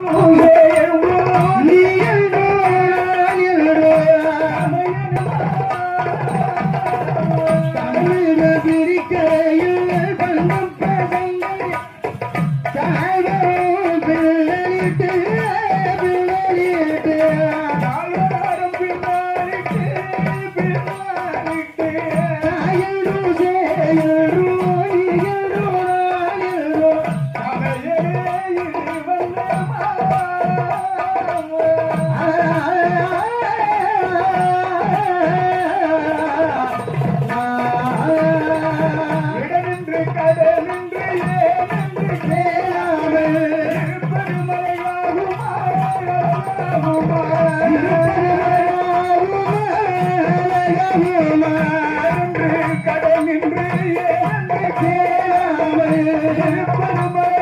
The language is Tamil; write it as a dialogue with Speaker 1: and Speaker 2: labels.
Speaker 1: Oh, yeah,
Speaker 2: yeah.
Speaker 1: கடல் நின்று ஏன் கேளாமல் பரம்பரை